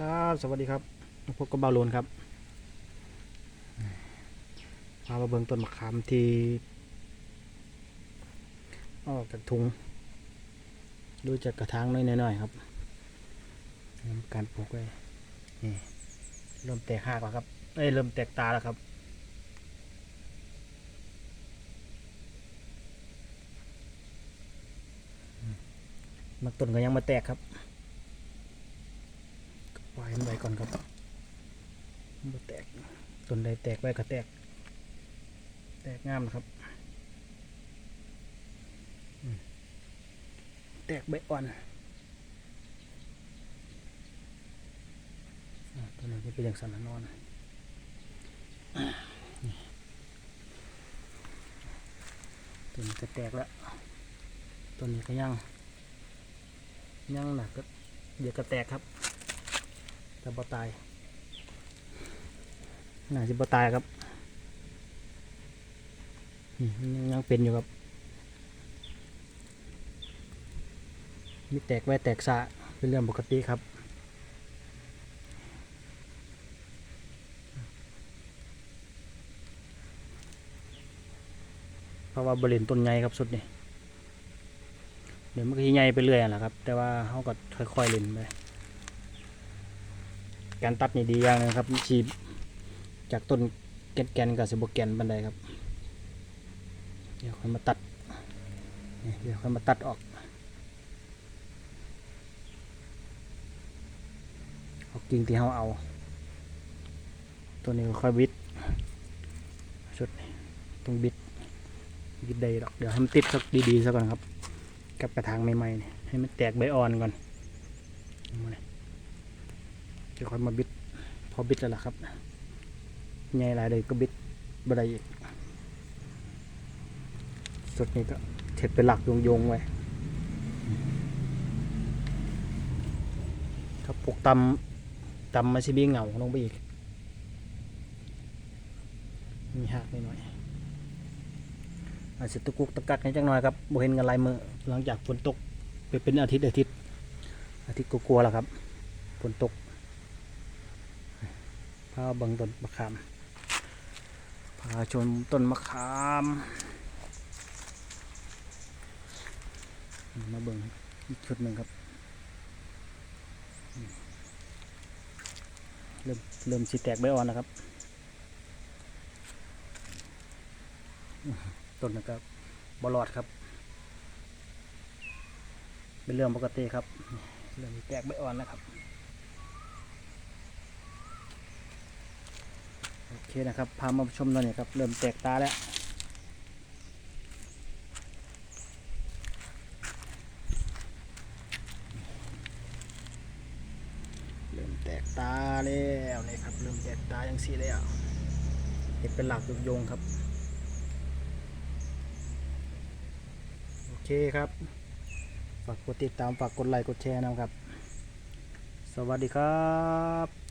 ครับ สวัสดีครับ พบกับบาวโลนครับพามาเบิ่งต้นมะขามที่ออกจากถุง ดูจากกระถางน้อยๆครับการปลูกไว้นี่เริ่มแตกหากแล้วครับ เอ้ย เริ่มแตกตาแล้วครับมักต้นก็ยังมาแตกครับ ก็ปล่อยมันไว้ก่อนครับมาแตกต้นใดแตกไว้ก็แตก แตกงามนะครับ แตกใบอ่อนอต้นนี้จะเป็นอย่างสันนะนอนต้นนี้ก็แตกแล้วต้นนี้ก็ยัง ยังหนักก็เดี๋ยวก็แตกครับ จะบ่ตายน่าจะบ่ตายครับยังเป็นอยู่ครับมีแตกไว้แตกสะเป็นเรื่องปกติครับเพราะว่าบริเวณต้นใหญ่ครับสุดนี่เดี๋ยวมันก็ใหญ่ไปเรื่อยแหละครับ แต่ว่าเขาก็ค่อยๆเล่นไป การตัดนี่ดีอย่างนึงครับชีบจากต้นแกนๆกับสิบแกนบันไดครับ เดี๋ยวค่อยมาตัด เดี๋ยวค่อยมาตัดออกเอากิ่งที่เขาเอา ตัวนี้ก็ค่อยบิดชุดต้องบิดบิดได้ดอก เดี๋ยวให้มันติดสักดีๆสักก่อนครับ กับกระถางใหม่ๆให้มันแตกใบอ่อนก่อน เอามาเนี่ยเดี๋ยวค่อยมาบิด พอบิดแล้วล่ะครับใหญ่หลายเลยก็บิดบไดอีกสุดนี้ก็เท็ดเป็นหลักโยงๆไว้ถ้าปลูกตำตำมาชิบีเงาลงไปอีก มีหักนิดหน่อยอาจจะตะกุกตะกักให้จังหน่อยครับบเห็นกันลายมือหลังจากฝนตกไปเป็นอาทิตย์อาทิตย์อาทิตย์กลัวๆแล้วครับฝนตกาเบังต้นมะขามพาชมต้นมะขามมาเบิ่งอีกชุดหนึ่งครับ เริ่มเริ่มสีแตกใบอ่อนแล้วครับ ต้นนะครับบอลอดครับ เป็นเรื่องปกติครับ เริ่มแตกใบอ่อนแล้วครับ โอ เคนะครับ พามาชมตอนนี้ครับ เริ่มแตกตาแล้วเริ่มแตกตาแล้วนี่ครับ เริ่มแตกตาอย่างสีแล้วเห็นเป็นหลักโยงครับ โอเคครับ ฝากกดติดตามฝากกดไลค์กดแชร์นะครับ สวัสดีครับ